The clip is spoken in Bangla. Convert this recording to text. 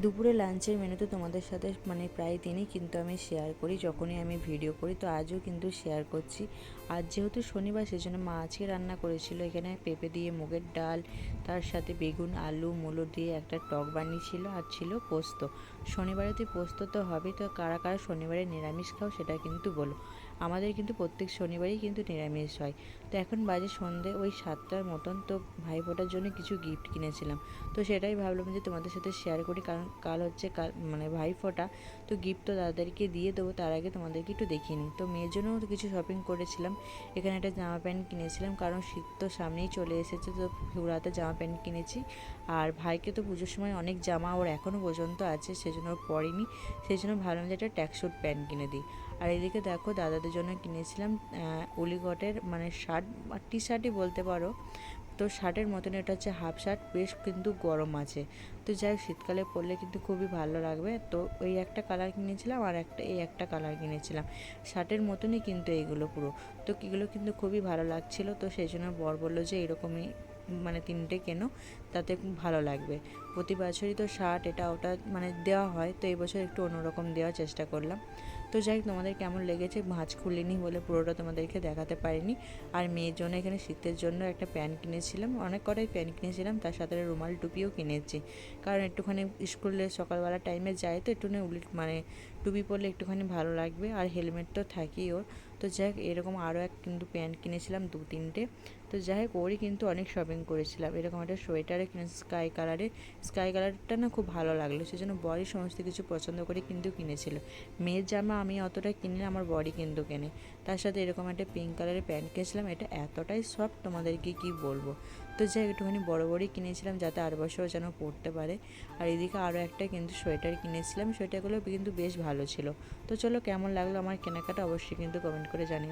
দুপুরে লাঞ্চের মেনু তো তোমাদের সাথে মানে প্রায় দিনই কিন্তু আমি শেয়ার করি, যখনই আমি ভিডিও করি। তো আজও কিন্তু শেয়ার করছি। আজ যেহেতু শনিবার, সেজন্য মা আজকে রান্না করেছিল। এখানে পেঁপে দিয়ে মুগের ডাল, তার সাথে বেগুন, আলু, মূলো দিয়ে একটা টক বানিয়েছিল আর ছিল পোস্ত। শনিবারে তুই পোস্ত তো হবেই, তো কারা কারা শনিবারে নিরামিষ খাও সেটা কিন্তু বলো। আমাদের কিন্তু প্রত্যেক শনিবারই কিন্তু নিরামিষ হয়। তো এখন বাজে সন্ধে, ওই সাতটার মতন, তো ভাই ফোটার জন্য কিছু গিফট কিনেছিলাম। তো সেটাই ভাবলাম যে তোমাদের সাথে শেয়ার করি, কারণ কাল হচ্ছে কাল মানে ভাই ফোটা তো গিফট তো তাদেরকে দিয়ে দেবো, তার আগে তোমাদেরকে একটু দেখিয়ে নিই। তো মেয়ের জন্যও কিছু শপিং করেছিলাম। এখানে একটা জামা প্যান্ট কিনেছিলাম, কারণ শীত তো সামনেই চলে এসেছে, তো পুরাতে জামা প্যান্ট কিনেছি। আর ভাইকে তো পুজোর সময় অনেক জামা ওর এখনও পর্যন্ত আছে, সেজন্য ওর পরেনি। সেই জন্য ভাবলাম যে একটা ট্যাক্সুট প্যান্ট কিনে দিই। আর এদিকে দেখো দাদাদের জন্য কিনেছিলাম উলিগটের মানে শার্ট টি শার্টই বলতে পারো। তো শার্টের মতন এটা হচ্ছে হাফ শার্ট, বেশ কিন্তু গরম আছে। তো যাই শীতকালে পরলে কিন্তু খুবই ভালো লাগবে। তো ওই একটা কালার কিনেছিলাম আর একটা, এই একটা কালার কিনেছিলাম। শার্টের মতনই কিন্তু এইগুলো পুরো। তো এগুলো কিন্তু খুবই ভালো লাগছিল। তো সেই জন্য বর বলল যে এরকমই মানে তিনটে কেনো, তাতে ভালো লাগবে। প্রতি বছরই তো শার্ট এটা ওটা মানে দেওয়া হয়। তো এই বছর একটু অন্যরকম দেওয়ার চেষ্টা করলাম। তো যাই তোমাদের কেমন লেগেছে? ভাঁজ খুলিনি বলে পুরোটা তোমাদেরকে দেখাতে পারিনি। আর মেয়ের জন্য এখানে শীতের জন্য একটা প্যান্ট কিনেছিলাম। অনেক কটাই প্যান্ট কিনেছিলাম, তার সাথে রুমাল টুপিও কিনেছি। কারণ একটুখানি স্কুলে সকালবেলা টাইমে যায়, তো একটুখানি উলি মানে টুপি পরলে একটুখানি ভালো লাগবে। আর হেলমেট তো থাকেই ওর। তো যাই হোক এরকম আরও এক কিন্তু প্যান্ট কিনেছিলাম, দু তিনটে। তো যাই হোক, ওরই কিন্তু অনেক শপিং করেছিলাম। এরকম একটা সোয়েটারে কিনে স্কাই কালারে স্কাই কালারটা না খুব ভালো লাগল সেই জন্য বডি সমস্ত কিছু পছন্দ করে কিন্তু কিনেছিল। মেয়ের জামা আমি অতটা কিনি না, আমার বডি কিন্তু কেনে। তার সাথে এরকম একটা পিঙ্ক কালারের প্যান্ট কিনেছিলাম, এটা এতটাই সফট তোমাদেরকে কি বলব? তো যাই একটুখানি বড় বড়ই কিনেছিলাম যাতে আর বছর যেন পড়তে পারে। আর এদিকে আরও একটা কিন্তু সোয়েটার কিনেছিলাম, সোয়েটারগুলো কিন্তু বেশ ভালো ছিল। তো চলো কেমন লাগল আমার কেনাকাটা অবশ্যই কিন্তু কমেন্ট করে জানিও।